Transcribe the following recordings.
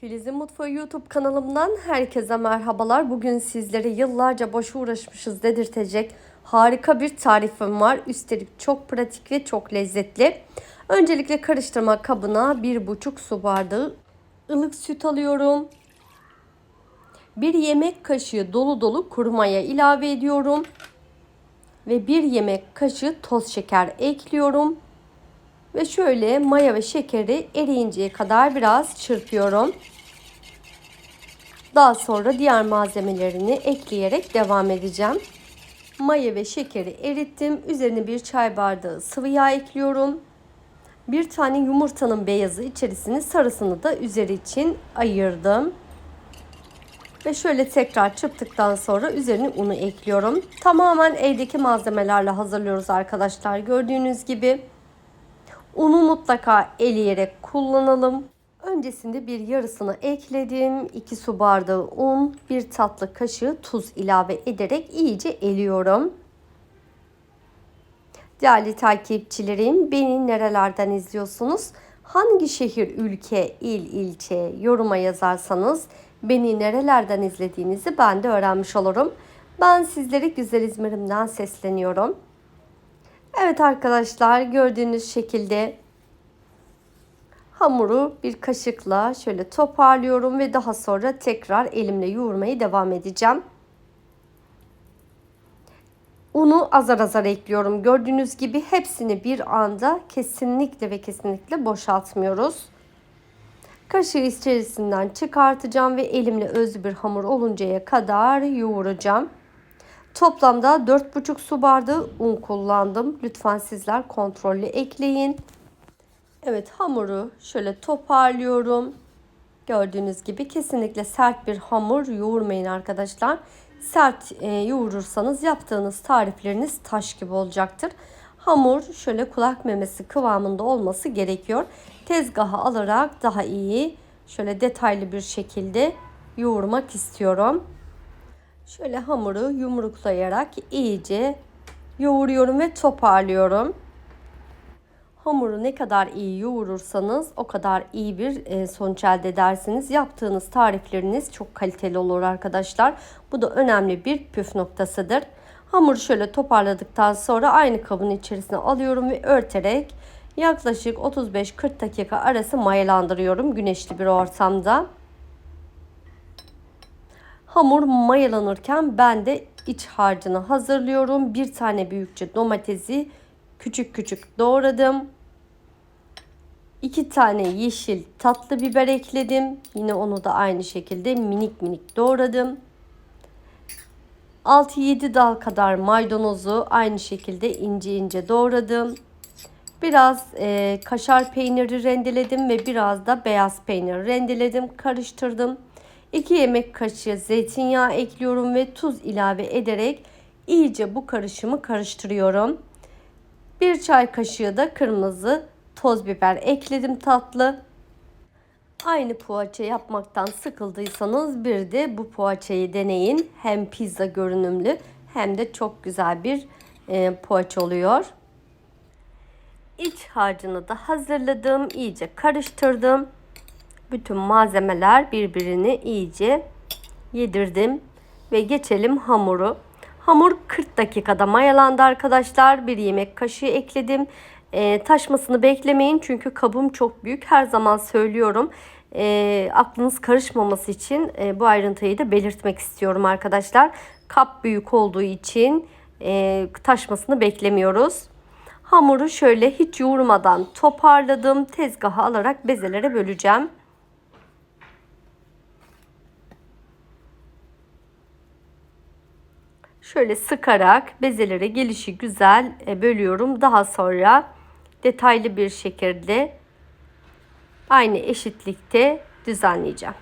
Filiz'in Mutfağı YouTube kanalımdan herkese merhabalar. Bugün sizlere yıllarca boş uğraşmışız dedirtecek harika bir tarifim var. Üstelik çok pratik ve çok lezzetli. Öncelikle karıştırma kabına 1,5 su bardağı ılık süt alıyorum. Bir yemek kaşığı dolu dolu kuru maya ilave ediyorum. Ve bir yemek kaşığı toz şeker ekliyorum. Ve şöyle maya ve şekeri eriyinceye kadar biraz çırpıyorum. Daha sonra diğer malzemelerini ekleyerek devam edeceğim. Maya ve şekeri erittim. Üzerine bir çay bardağı sıvı yağ ekliyorum. Bir tane yumurtanın beyazı içerisini sarısını da üzeri için ayırdım. Ve şöyle tekrar çırptıktan sonra üzerine unu ekliyorum. Tamamen evdeki malzemelerle hazırlıyoruz arkadaşlar. Gördüğünüz gibi unu mutlaka eleyerek kullanalım. Öncesinde bir yarısını ekledim. 2 su bardağı un, 1 tatlı kaşığı tuz ilave ederek iyice eliyorum. Değerli takipçilerim, beni nerelerden izliyorsunuz? Hangi şehir, ülke, il, ilçe yoruma yazarsanız beni nerelerden izlediğinizi ben de öğrenmiş olurum. Ben sizlere güzel İzmir'imden sesleniyorum. Evet arkadaşlar gördüğünüz şekilde hamuru bir kaşıkla şöyle toparlıyorum ve daha sonra tekrar elimle yoğurmaya devam edeceğim. Unu azar azar ekliyorum. Gördüğünüz gibi hepsini bir anda kesinlikle ve kesinlikle boşaltmıyoruz. Kaşığı içerisinden çıkartacağım ve elimle özlü bir hamur oluncaya kadar yoğuracağım. Toplamda 4,5 su bardağı un kullandım. Lütfen sizler kontrollü ekleyin. Evet hamuru şöyle toparlıyorum. Gördüğünüz gibi kesinlikle sert bir hamur yoğurmayın arkadaşlar. Sert e, yoğurursanız yaptığınız tarifleriniz taş gibi olacaktır. Hamur şöyle kulak memesi kıvamında olması gerekiyor. Tezgaha alarak daha iyi şöyle detaylı bir şekilde yoğurmak istiyorum. Şöyle hamuru yumruklayarak iyice yoğuruyorum ve toparlıyorum. Hamuru ne kadar iyi yoğurursanız o kadar iyi bir e, sonuç elde edersiniz. Yaptığınız tarifleriniz çok kaliteli olur arkadaşlar. Bu da önemli bir püf noktasıdır. Hamuru şöyle toparladıktan sonra aynı kabın içerisine alıyorum ve örterek yaklaşık 35-40 dakika arası mayalandırıyorum güneşli bir ortamda. Hamur mayalanırken ben de iç harcını hazırlıyorum. Bir tane büyükçe domatesi küçük küçük doğradım. 2 tane yeşil tatlı biber ekledim. Yine onu da aynı şekilde minik minik doğradım. 6-7 dal kadar maydanozu aynı şekilde ince ince doğradım. Biraz e, kaşar peyniri rendeledim ve biraz da beyaz peynir rendeledim, karıştırdım. 2 yemek kaşığı zeytinyağı ekliyorum ve tuz ilave ederek iyice bu karışımı karıştırıyorum. 1 çay kaşığı da kırmızı toz biber ekledim tatlı. Aynı poğaça yapmaktan sıkıldıysanız bir de bu poğaçayı deneyin. Hem pizza görünümlü hem de çok güzel bir e, poğaça oluyor. İç harcını da hazırladım. İyice karıştırdım. Bütün malzemeler birbirini iyice yedirdim. Ve geçelim hamuru. Hamur 40 dakikada mayalandı arkadaşlar. Bir yemek kaşığı ekledim. E, taşmasını beklemeyin çünkü kabım çok büyük. Her zaman söylüyorum. E, aklınız karışmaması için e, bu ayrıntıyı da belirtmek istiyorum arkadaşlar. Kap büyük olduğu için e, taşmasını beklemiyoruz. Hamuru şöyle hiç yoğurmadan toparladım. Tezgaha alarak bezelere böleceğim. Şöyle sıkarak bezelere gelişi güzel e, bölüyorum. Daha sonra detaylı bir şekilde aynı eşitlikte düzenleyeceğim.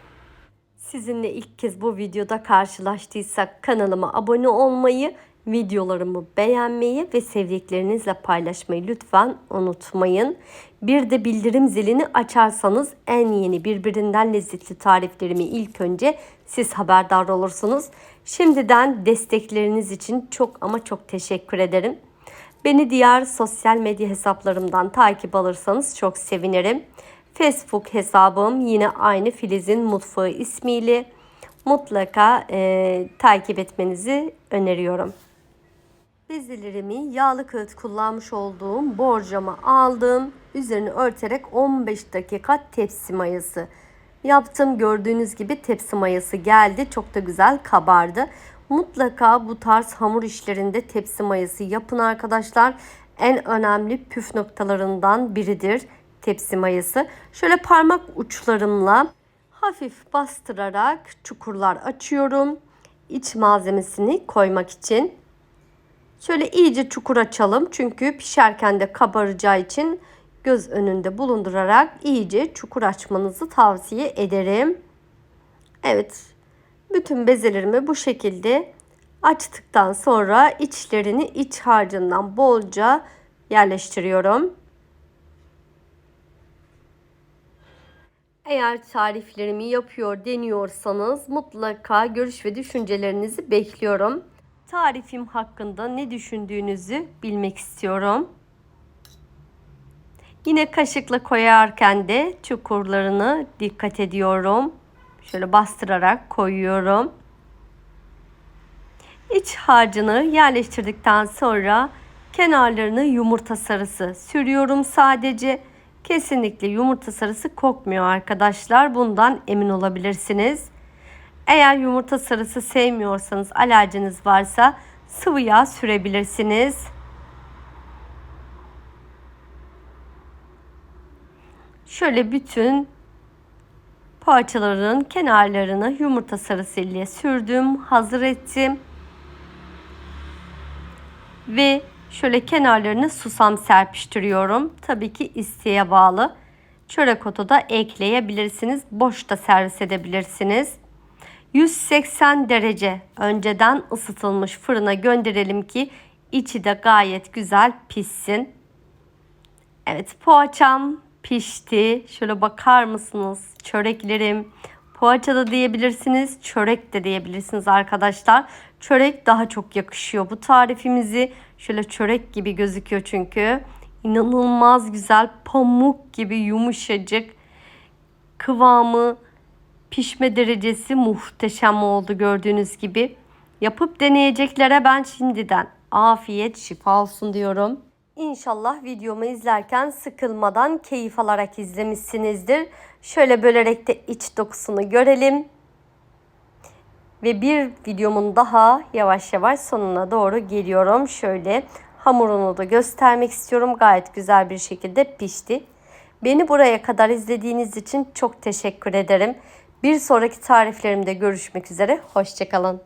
Sizinle ilk kez bu videoda karşılaştıysak kanalıma abone olmayı, videolarımı beğenmeyi ve sevdiklerinizle paylaşmayı lütfen unutmayın. Bir de bildirim zilini açarsanız en yeni birbirinden lezzetli tariflerimi ilk önce siz haberdar olursunuz. Şimdiden destekleriniz için çok ama çok teşekkür ederim. Beni diğer sosyal medya hesaplarımdan takip alırsanız çok sevinirim. Facebook hesabım yine aynı Filiz'in Mutfağı ismiyle mutlaka e, takip etmenizi öneriyorum. Bezelerimi yağlı kağıt kullanmış olduğum borcama aldım. Üzerini örterek 15 dakika tepsi mayası yaptım. Gördüğünüz gibi tepsi mayası geldi. Çok da güzel kabardı. Mutlaka bu tarz hamur işlerinde tepsi mayası yapın arkadaşlar. En önemli püf noktalarından biridir tepsi mayası. Şöyle parmak uçlarımla hafif bastırarak çukurlar açıyorum. İç malzemesini koymak için. Şöyle iyice çukur açalım. Çünkü pişerken de kabaracağı için göz önünde bulundurarak iyice çukur açmanızı tavsiye ederim. Evet. Bütün bezelerimi bu şekilde açtıktan sonra içlerini iç harcından bolca yerleştiriyorum. Eğer tariflerimi yapıyor deniyorsanız mutlaka görüş ve düşüncelerinizi bekliyorum. Tarifim hakkında ne düşündüğünüzü bilmek istiyorum. Yine kaşıkla koyarken de çukurlarını dikkat ediyorum. Şöyle bastırarak koyuyorum. İç harcını yerleştirdikten sonra kenarlarını yumurta sarısı sürüyorum sadece. Kesinlikle yumurta sarısı kokmuyor arkadaşlar. Bundan emin olabilirsiniz. Eğer yumurta sarısı sevmiyorsanız, alerjiniz varsa sıvı yağ sürebilirsiniz. Şöyle bütün parçaların kenarlarını yumurta sarısı ile sürdüm, hazır ettim. Ve şöyle kenarlarını susam serpiştiriyorum. Tabii ki isteğe bağlı. Çörek otu da ekleyebilirsiniz. Boş da servis edebilirsiniz. 180 derece önceden ısıtılmış fırına gönderelim ki içi de gayet güzel pişsin. Evet poğaçam pişti. Şöyle bakar mısınız? Çöreklerim. Poğaça da diyebilirsiniz, çörek de diyebilirsiniz arkadaşlar. Çörek daha çok yakışıyor bu tarifimizi. Şöyle çörek gibi gözüküyor çünkü. İnanılmaz güzel, pamuk gibi yumuşacık. Kıvamı, pişme derecesi muhteşem oldu gördüğünüz gibi. Yapıp deneyeceklere ben şimdiden afiyet şifa olsun diyorum. İnşallah videomu izlerken sıkılmadan keyif alarak izlemişsinizdir. Şöyle bölerek de iç dokusunu görelim. Ve bir videomun daha yavaş yavaş sonuna doğru geliyorum. Şöyle hamurunu da göstermek istiyorum. Gayet güzel bir şekilde pişti. Beni buraya kadar izlediğiniz için çok teşekkür ederim. Bir sonraki tariflerimde görüşmek üzere. Hoşçakalın.